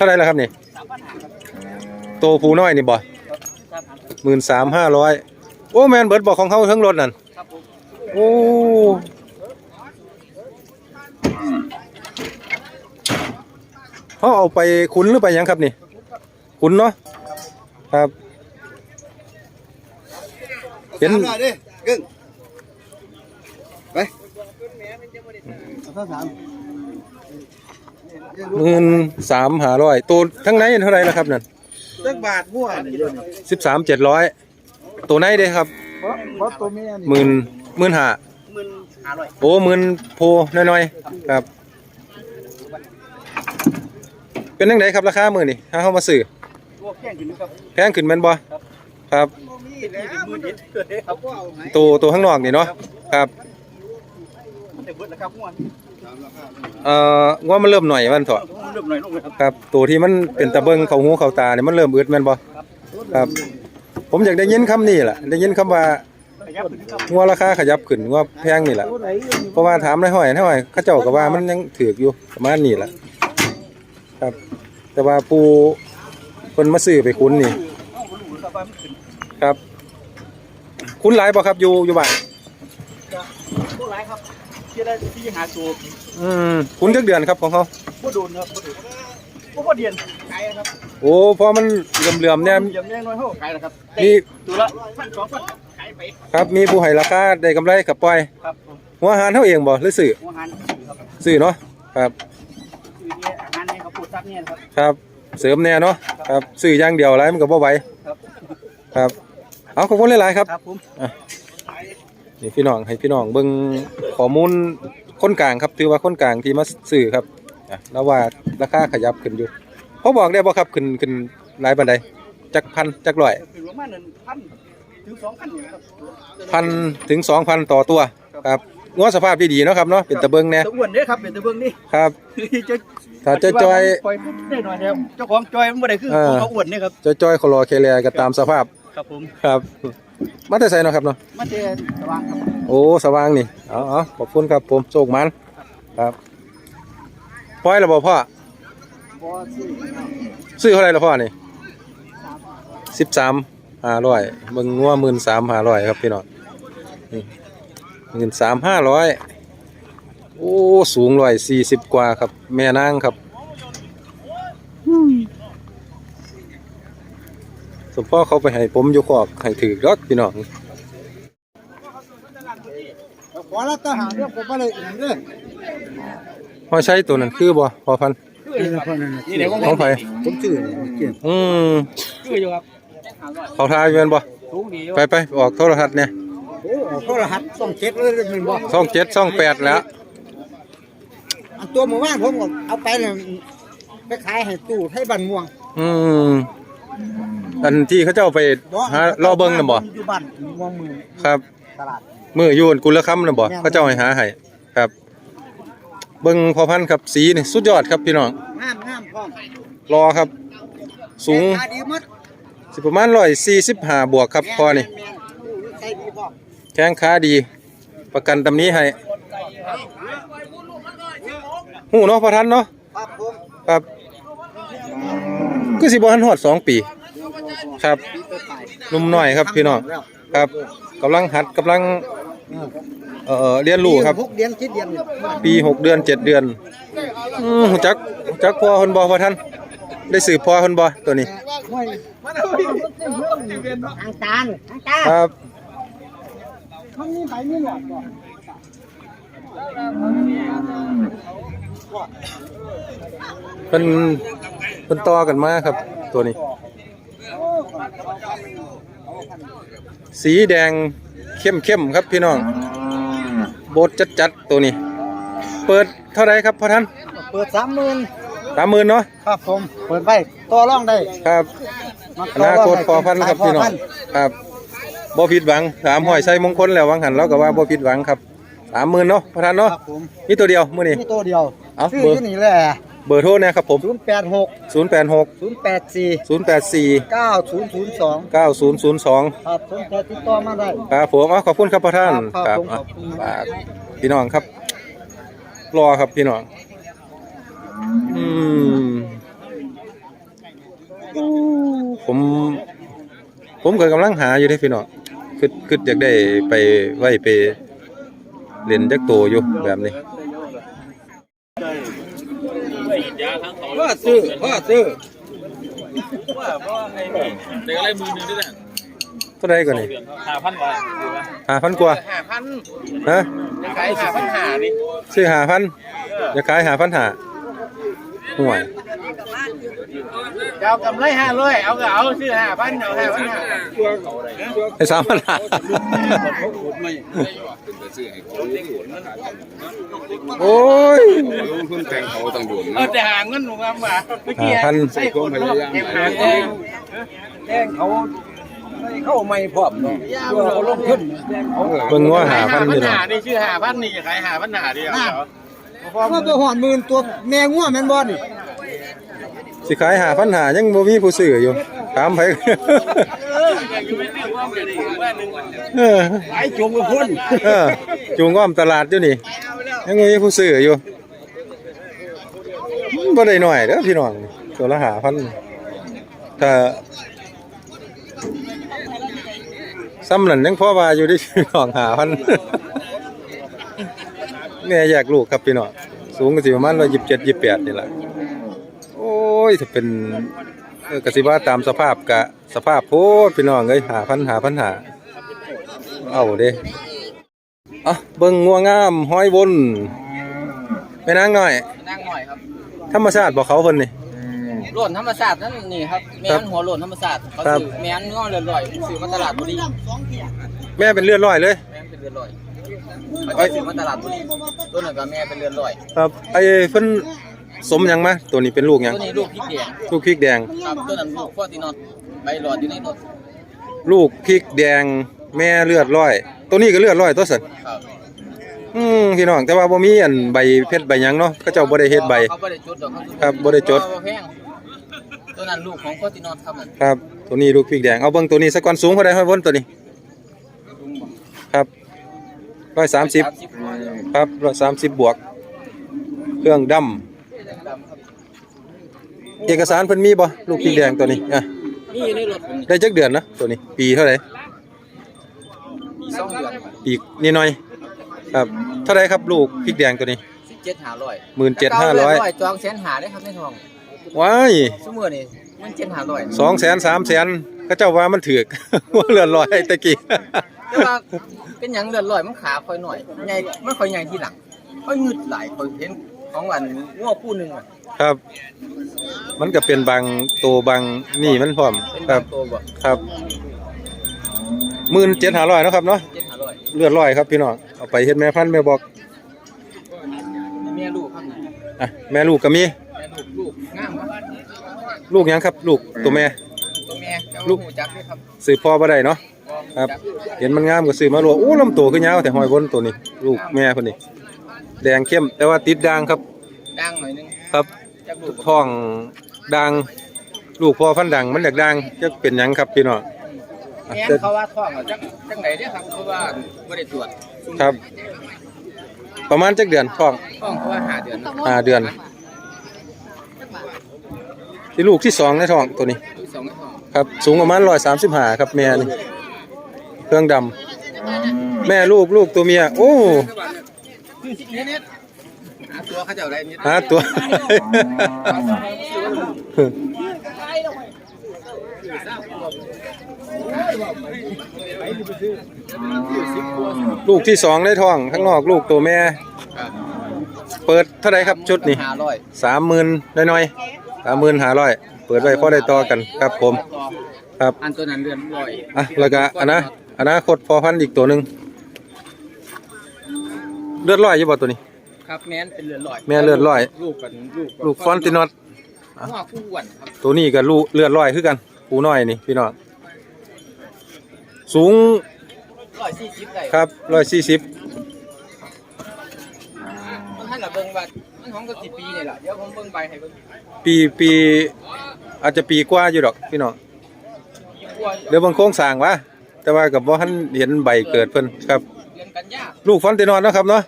ท่าไหรล่ะครับนี่โตผูน้อยนี่บ่หมื่นสามห้าร้อยโอ้แมนเบิร์ดบอกของเขาทั้งรถนั่นโอ้เขาเอาไปขุนหรือไปยังครับนี่ขุนเนาะครับ เห็นสามร้อยดิกึ่งไปเอาสาม หมื่นสามหาร้อยตัวทั้งไหนเท่าไหรล่ะครับนั่นตั้งบาทมั่วนี่เดี๋ยวนี้สิบสามเจ็ดร้อยตัวไหนเด้ครับเพราะเพราะตัวเมียนี่หมื่นหมื่นห้าหมื่นห้าร้อยโอ้หมื่นโพน้อยๆครับ เป็นยังไงครับราคามือนี่ถ้าเข้ามาซื้อตัวแข้งขึ้นครับแพงขึ้นแม่นบ่ครับ มีแล้วหมื่นเอ็ดเลยครับว่าเอาไหนตัวตัวข้างนอกนี่เนาะครับมันจะเบิดแล้วครับมั่วเอ่อว่ามันเริ่มหน่อยมันเถอะเริ่มหน่อยลงเลยครับครับ ตัวที่มันเป็นตะเบิงเขาหูเขาตาเนี่ยมันเริ่มอึดแม่นบ่ครับ ผมอยากได้ยินคำนี้แหละได้ยินคำว่าขยับขึ้นครับงัวราคาขยับขึ้นงัวแพงนี่แหละตัวไหนเพราะว่าถามนายห้อยนายห้อยเขาเจ้าก็ว่ามันยังถือกอยู่ประมาณนี้แหละครับ แต่ว่าผู้คนมาซื้อไปคุ้นนี่เอาคนรู้ครับว่ามันขึ้นครับ คุ้นหลายบ่ครับอยู่อยู่บ้าน ตัวไหนครับที่ได้ที่หาตัวอืมคุ้นจักเดือนครับของเขาผู้โดนครับผู้โดนผู้บ่เดียนไกลครับโอ้พอมันเหลื่อมๆเนี่ยเยี่ยมแน่น้อยเท่าไกลนะครับมีตัวละพันสองพันไกลไปครับมีผู้ให้ราคาได้กำไรกับปล่อยครับหัวอาหารเท่าเองบ่หรือซื้ออาหารครับซื้อเนาะครับคือเนี่ยอาหารเนี่ยเขาพูดซักเนี่ยครับครับเสริมแน่เนาะครับซื้ออย่างเดียวไรมันก็บ่ไหวครับครับเอาขอบคุณหลายๆครับครับผม นี่พี่น้องให้พี่น้องเบิ่งข้อมูลคนกลางครับถือว่าคนกลางที่มาซื้อครับอะแล้วว่าราคาขยับขึ้นอยู่เขาบอกได้บ่ครับขึ้นขึ้นหลายปานใดจักพันจักร้อยคือประมาณหนึ่งพันถึงสองพันอยู่ครับพันถึงสองพันต่อตัวครับงัวสภาพดีๆเนาะครับเนาะเป็นตะเบิงแน่ตะอ้วนเด้อครับเป็นตะเบิ้งนี่ครับจะถ้าจะจอยปล่อยปุ๊บได้หน่อยเดียวเจ้าของจอยมันบ่ได้คือเออเขาอ้วนนี่ครับจะจอยคลอเคเลก็ตามสภาพครับผมครับ มาแต่ไสเนาะครับเนาะมาเจอสว่างครับโอ้สว่างนี่เอาเอาขอบคุณครับผมโชคมันครับปล่อยแล้วบ่พ่อบ่ซื้อซื้อเท่าไหร่ละพ่อนี่สิบสามห้าร้อยเบิ่งงัวหมื่นสามห้าร้อยครับพี่น้องหมื่นสามห้าร้อยโอ้สูงร้อยสี่สิบกว่าครับ แม่นางครับส มพ่อเขาไปให้ผมอยู่ขอกให้ถือรถพี่น้องขอรับทหารเรื่องผมบ่ได้อย่างเด้อพ่อใช้ตัวนั้นคือบ่พอพันนี่นะพ่อนั่นน่ะนี่เดี๋ยวผมของไผผมซื้อเกี่ยวอืมซื้ออยู่ครับเขาทายอยู่แม่นบ่สูงดีอยู่ไปไปออกโทรทัศน์เนี่ยโอ้โทรหัสต้องเช็คเลยแม่นบ่ช่องเจ็ดช่องแปดแล้วอันตัวหมู่บ้านผมก็เอาไปน่ะไปขายให้ตู้ไทยบ้านม่วง อืม อันที่เขาเจ้าไปหารอเบิ้งน่ะบ่อยู่บ้านม่วงมือครับตลาดมืออยูนกุลคำน่ะบ่เขาเจ้าให้หาให้ครับ เบิ้งพอพันธุ์ครับสีนี่สุดยอดครับพี่น้องงามงามพร้อมรอครับ สูงราคาดีหมดสิประมาณ145บวกครับพอนี่แม่นๆอู้ใส่ดีพร้อมแข้งขาดี ประกันตำนี้ให้หูเนาะพอทันเนาะครับผมครับ คือสิบ่ทันฮอดสองปี ครับปีต่อไปหนุ่มน้อยครับพี่น้องครับกำลังหัดกำลังเอ่อเรียนรู้ครับ หกเดือนเจ็ดเดือนเนี่ยปีหกเดือนเจ็ดเดือนอืมหูจักหูจักพ่อคนบ่พ่อท่าน ได้สืบพ่อคนบ่ตัวนี้ ทางตาลทางตาครับ มันมีใบมีหลอดบ่เป็นเป็นต่อกันมาครับ ตัวนี้ สีแดงเข้มเข้มๆครับพี่น้อง โบดจัดจัดๆตัวนี้ เปิดเท่าไรครับพ่อท่าน เปิดสามหมื่นสามหมื่นเนาะ ครับผม เปิดไปต่อรองได้ ครับมาอนาคตพอพันธุ์ครับพี่น้อง ครับบ่ผิดหวังถามห้อยใส่มงคลแล้วหวังหันเราก็ว่าบ่ผิดหวังครับสามหมื่นเนาะพ่อท่านคเนาะรับผมนี่ตัวเดียวมื้อนี้มีตัวเดียว เอาซื้อเบอร์ที่นี่แหละ เบอร์โทรนะครับผม086 086 084 084 9002 9002 ครับผมจะติดต่อมาได้ ครับผมเอขอบคุณครับพระท่านครับขอบคุณครับพี่น้องครับ รอครับพี่น้อง อืมผม ผมก็กำลังหาอยู่ที่พี่น้องคือคืออยากได้ไปไหวไปเรียนจักโตอยู่แบบนี้ ว่าซื้อว่าซื้อเด็กอะไรมือหนึ่งด้วยนะเท่าใดก่อนนี่หาพันวะ5,000กว่าหาพันฮะจะขายหาพันหานี่ซื้อ5,000จะขาย5,500ห่ วยจะเอากำไรห้าร้อยเอาก็เอาซื้อหาพันเอาหาพันหาให้3,500โอ้ยเออแต่หาเงินหนูครับว่าเมื่อกี้5,000ใส่คนพยายามหาแดงแดงเขาเข้าไม่พร้อมเนาะตัวเขาลงทุนแดงเขาเบิ่งว่าขายหา5,000พัพี่นน้อหางนี่ชื่อหาพันนี่จะขายหาพันหาดีเอาว่าตัวหอนหมื่นตัวแม่งัวแม่นบ่นี่สิขาย5,500ยังบ่มีผู้ซื้ออยู่ถามไผเออไอ้จงกับพุ่นเออจูงอ้อมตลาดอยู่นี่ ยังมีผู้ซื้ออยู่มันบ่ได้น้อยเด้อพี่น้องตัวละ5,000ถ้าซ้ำนั่นยังพอว่าอยู่ที่พี่น้อง5,000 แม่แยกลูกครับพี่น้องสูงก็สิประมาณ127 28นี่แหละโอ้ยถ้าเป็นเออก็สิว่าตามสภาพกะสภาพโพดพี่น้องเอ้ย5,000 5,000หาเอาเด้อะเบิ่งงัวงามห้อยวนแม่นางน้อยนั่งหน่อยครับธรรมชาติบ่เขาเพิ่นนี่หล่นธรรมศาสตร์นั่นนี่ครับแม่นหัวหล่นธรรมศาสตร์เขาครับซื้อแม่นงอเรือนลอยซื้อมาตลาดบุรีแม่เป็นเลือดร้อยเลยแม่นเป็นเรือนลอย เขาจะซื้อมาตลาดบุรีตัวหนึ่งกับแม่เป็นเรือนลอยครับไอ้เพิ่นสมหยังมาตัวนี้เป็นลูกหยังตัวนี้ลูกพริกแดงลูกพริกแดง ครับตัวนั้นลูกฟอร์ตินอตใบหลอดอยู่ในรถลูกพริกแดงแม่เลือดร้อย ตัวนี้ก็เลือดร้อยตัวสันครับอืมพี่น้องแต่ว่าบ่มีอันใบเพชรใบหยังเนาะเขาเจ้าบ่ได้เฮ็ดใบ เขาบ่ได้จดดอกเขาครับบ่ได้จด เพราะว่าแพงตัวนั้นลูกของฟอร์ตินอตครับมันครับ ตัวนี้ลูกพริกแดงเอาเบิ่งตัวนี้สักก่อนสูงเท่าใดห้อยวนตัวนี้ ครับ 130ครับ130บวก เครื่องดำเอกสารเพิ่นมีบ่ลูกพริกแดงตัวนี้อะนี่อยู่ในรถผมได้จักเดือนนะตัวนี้ ปีเท่าไหร่มีสองเดือนปีนิดหน่อย ครับเท่าไหร่ครับลูกพริกแดงตัวนี้สิบเจ็ดหาร้อยหมื่นเจ็ดห้าร้อยจองแสนหาได้ครับในทองว้ายสมมือนี่มันเจ็ดหาร้อยสองแสนสามแสนก็เจ้าว่ามันถือกว่าเหลือร้อยตะกี้ แต่ว่าเป็นหยังเดือนร้อยมันขาค่อยหน่อยใหญ่มันค่อยใหญ่ทีหลังค่อยงึดหลายค่อยเห็นของอันง้อคู่หนึงอะครับ มันก็เป็นบางตัวบางนี่มันพร้อมเป็นครับาบงตัวบ่ครับหมื่นเจ็ดห้าร้อยนาะครับเนาะเจ็ดหาร้อยเลือดร้อยครับพี่น้องเอาไปเฮ็ดแม่พันธุ์แม่บอกแม่ลูกครับอะแม่ลูกก็มีแม่ลูกลูกงามครับลูกหยังครับ ลูกตัวแม่ตัวแม่เจ้าลูกหูจักด้วยครับสืบพ่อบ่ได้เนาะ ครับ เห็นมันงามก็ซื้อมาลวกโอ้ลำตัวคือยาวแต่หอยบนตัวนี้ ลูกแม่คนนี้แดงเข้มแต่ว่าติดด่างครับดังหน่อยหนึงครับจักลูกท้องด่างลูกพ่อฟันดังมันอยากด่างจะเป็นหยังครับพี่น้องอะแม่นแต่เขาว่าท้องอะจักจังไหนเด้อครับเพราะว่าบ่ได้ตรวจครับ ประมาณจักเดือนท้องท้องเขาว่าหาเดือนนะห้าเดือนที่ลูกที่สองในท้องตัวนี้ลูกสองในท้องครับสูงประมาณร้อยสามสิบห้าครับแม่นี่ เครื่องดำแม่ลูกลูกตัวเมียโอ้คือสิเน็ตหาตัวเขาเจ้าได้นิดหาตัว ลูกที่สองในท้องข้างนอกลูกตัวแม่ เปิดเท่าไหรครับชุดนี้หาร้อยสามหมื่นน้อยๆสามหมื่นห้าร้อยเปิดไว้พอได้ต่อกันครับผม ครับอันตัวนั้นเดือนร้อยอะแล้วก็อันนะ อนาคตพอพันธุ์อีกตัวหนึ่งเลือดร้อยอยู่บ่ตัวนี้ ครับแม่นเป็นเรือนร้อยแม่เลือดร้อย ลูกกันลูกลูกฟอนตินอตหัวคู่อ้วนครับตัวนี้ก็ลูกเลือดร้อยคือกันปูน้อยนี่พี่น้องสูงร้อยสี่สิบได้ครับร้อยสี่สิบมันให้เราเบิ่งว่ามันของก็สิปีนี่แหละเดี๋ยวผมเบิ่งใบให้เบิ่งปีปีอาจจะปีกว่าอยู่ดอกพี่น้อง ปีกว่าเดี๋ยวเบางโค้งสร้างวะ แต่ว่ากับว่าท่านเห็นใบเกิดเพิ่นครับ เดือนกันยาลูกฟอนตินอตเนาะครับเนาะ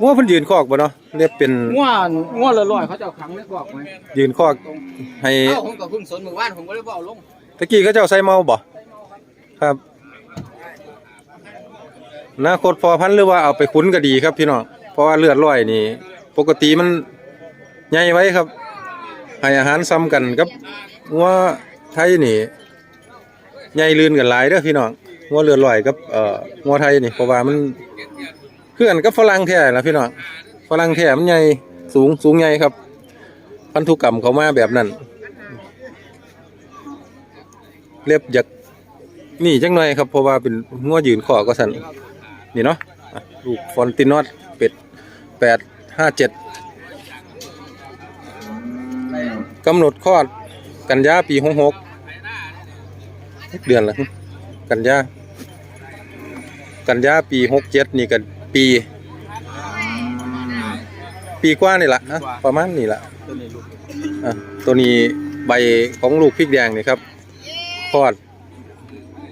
งัวเพิ่นยืนคอกบ่เนาะเรียกเป็นง่วงง่วงละร้อยเขาจะเอาครั้งนี้บอกไหมยืนคอกให้เอ้าผมก็เพิ่งสนมือว่านผมก็เลยบ่เอาลงตะกี้เขาเจ้าใส่เมาบ่บครับอนาคตพอพันธุ์หรือว่าเอาไปคุ้นก็ดีครับพี่น้องเพราะว่าเลือดร้อยนี่ ปกติมันใหญ่ไว้ครับให้อาหารซ้ำกันกับงัวไทยนี่ ใหญ่ลื่นกันหลายเด้อพี่น้องงัวเลือดร้อยกับเอ่องัวไทยนี่เพราะว่ามันคือกันกับฝรั่งแท้ละพี่น้องฝรั่งแท้มันใหญ่สูงสูงใหญ่ครับ พันธุกรรมเขามาแบบนั้น เล็บอยากนี่จังหน่อยครับเพราะว่าเป็นงัวยืนคอก็สันนี่เนาะอะลูกฟอนตินอสเป็ดแปดห้าเจ็ดกำหนดคลอดกันยาปีหกหก เดือนละกันยากันยาปีหกเจ็ดนี่กันปี ปีกว่านี่ละนะประมาณนี่ละตัวนี้ลูกอะตัวนี้ใบของลูกพริกแดงนี่ครับคลอด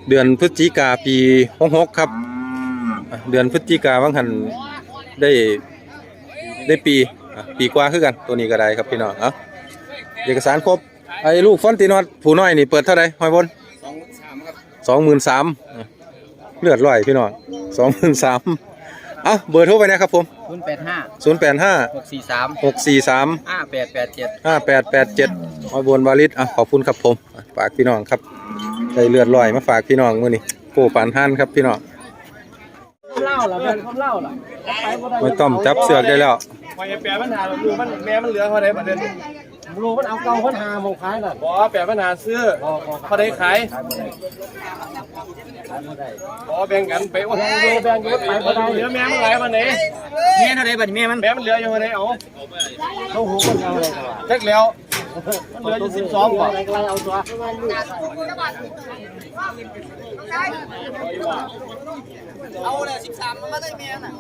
เดือนพฤศจิกาปีหกหกครับ เดือนพฤศจิกาบางหันได้ได้ปี ปีกว่าคือกัน ตัวนี้ก็ได้ครับพี่น้องเอเอกสารครบไอ้ลูกฟอนตินอสผู้น้อยนี่เปิดเท่าไหร่หอยบน สองหมื่นสามเลือดลอยพี่น้องสองหมื่นสามเอาเบอร์โทรไปนะครับผมศูนย์แปดห้าศูนย์แปดห้าหกสี่สามหกสี่สามห้าแปดแปดเจ็ดห้าแปดแปดเจ็ดหอยบนวาลิตอะขอบคุณครับผมอะฝากพี่น้องครับได้เลือดลอยมาฝากพี่น้องมื้อนี้โก้ปานฮันครับพี่น้องเล่าเหรอเป็นคนเล่าเหรอไม่ต้องจับเสือกได้แล้วพอจะแปลปัญหาลูกมันแม่มันเหลือเขาได้ประเด็น รู้มันเอาเก่าคนหาหมกขายน่ะบอกแปลปัญหาซื้อเขาได้ขายบอกแบ่งกันไปว่าแบ่งกันไปบ่ได้เหลือแม่มันหลายมันไหนแม่เท่าไรบัดนี้แม่มันแม่มันเหลืออยู่ไหนเอาเขาหูคนเอาอะไรกันวะเล็กแล้วมันเหลืออยู่สิบสองกว่าอะไรก็เอาตัวเอาเลยสิบสามมันมาได้แม่น่ะ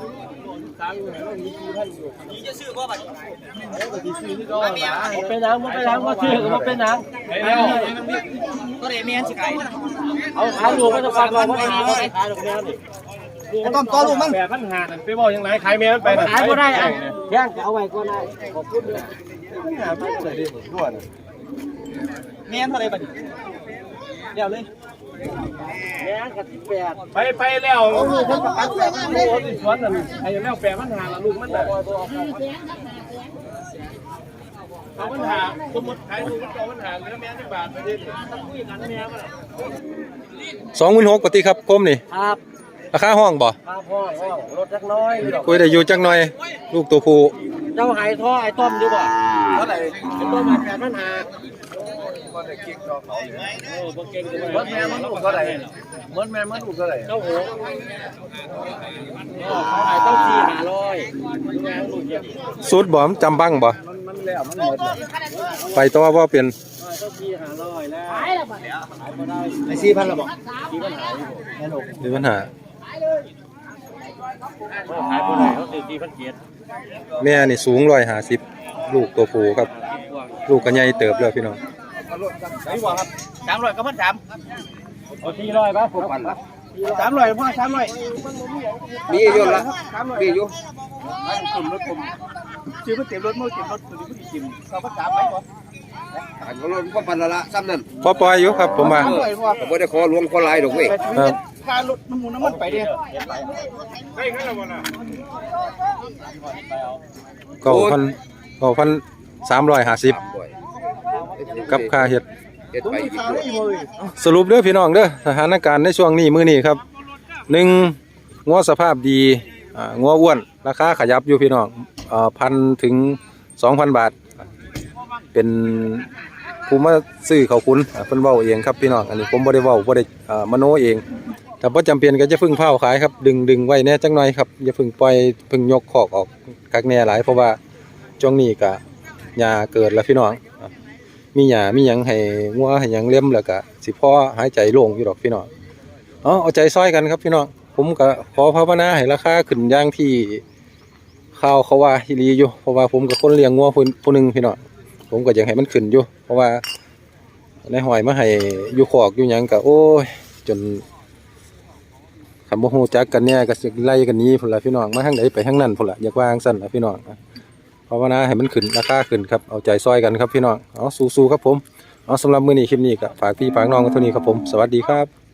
เป็นนังมันเป็นหนังมาชื่อมันเป็นนังไอ้แล้วก็ได้แม่สิไก่เอาขายลูกมันจะฟังเราเพราะหาเขาขายลูกแม่นี่ต้นต้นลูกมันแปลปัญหาไปบอกยังไงขายแม่มันไปน่ะขายก็ได้อะแย่งเอาไว้ก็ได้ขอบคุณเลยแม่เท่าไรบัดนี้ เดี๋ยวเลยแย่งกับที่แปดไปไปแล้วโอ้โหคนประกันแบบโอ้โหที่สวนนั่นไอ้แล้วแปลปัญหาละลูกมันน่ะเอาปัญหาสมมติขายลูกมันเอาปัญหาเหลือแม่ที่บาทไปดิสองหมื่นหกปกติครับคมนี่ครับราคาห้องบ่ข้าวพ่อห้องรถจักน้อยคุยได้อยู่จักหน่อย ลูกตัวผู้เจ้าหายท่อไอ้ต้มดีกว่าเท่าไหร่ไอ้ต้มมาแปดปัญหา มดแม่มันลูกเท่าไหร่มดแม่มันลูกเท่าไหร่เจ้าหูเขาหายต้องสี่หาร้อยแม่ลูกเจ็บสุดบ่มนจำบังบ่มันมันแล้วมันหมดแล้วไปต่อว่าเป็นต้องสี่หาร้อยแล้วขายแล้วบัดขายบ่ได้ไอ้สี่พันละบอกสี่ปัญหาอยู่แม่ลูกมีปัญหาขายบ่ได้เขาสี่สี่พันเจ็ดแม่นี่สูงร้อยห้าสิบลูกตัวผู้ครับ ลูกก็ใหญ่เติบแล้วพี่น้อง นี่ว่าครับสามร้อยก็พันสามเอาสี่ร้อยป่ะผมปันสามร้อยพ่อสามร้อยมีอยู่ละมีอยู่ผมรถผมซื้อมาเต็มรถมาเต็มรถตัวนี้มันกินเขาก็สามไปก่อนอ่านเขาลงก็พันละละซ้ำนั่นพอปล่อยอยู่ครับผมว่าสามร้อยพ่อผมไม่ได้ขอหลวงขอลายดอกเว้ยครับค่ารถน้ำมันน้ำมันไปเดียวไม่งั้นละวันละเก้าพันเก้าพันสามร้อยห้าสิบ กับค่าเห็ดเฮ็ดไปอีกด้วยสรุปเด้อพี่น้องเด้อสถานการณ์ในช่วงนี้มื้อนี้ครับหนึ่งงัวสภาพดีอ่างัวอ้วนราคาขยับอยู่พี่น้องอ่าพันถึงสองพันบาท เป็นผู้มาซื้อเขาวคุณอ่าเพิ่นเว้าเองครับพี่น้องอันนี้ผมบ่ได้เว้าบ่ได้อ่ามโนเองถ้าบ่จำเป็นก็จะพึ่งเผาขายครับดึงดึงไว้แน่จังหน่อยครับอย่าพึ่งปล่อยพึ่งยกคอกออกกักแน่หลายเพราะว่าช่วงนี้ก็หญ้าเกิดแล้วพี่น้องอะ มีหญ้ามีหยังให้งัวให้หยังเลี้ยมแล้วก็สิพ่อหายใจโล่งอยู่ดอกพี่น้องเอาเอาใจซอยกันครับพี่น้องผมก็ขอภาวนาให้ราคาขึ้นอย่างที่ข่าวเขาว่าอีหลีอยู่ เพราะว่าผมกับคนเลี้ยงงัวผู้ผู้หนึ่งพี่น้องผมก็อยากให้มันขึ้นอยู่ เพราะว่าในหอยมาให้อยู่ขอกอยู่หยังก็โอ้ยจนคำว่าฮู้จักกันเนี่ยก็ไล่กันนี้พุ่นละพี่น้องมาทางไหนไปทางนั้นพุ่นละอยากวางสั่นละพี่น้อง เพราะว่านะให้มันขึ้นราคาขึ้นครับเอาใจซอยกันครับพี่น้องเอาสู้ๆครับผมเอาสำหรับมือนี้คลิปนี้ก็ฝากพี่ฝากน้องกันเท่านี้ครับผมสวัสดีครับ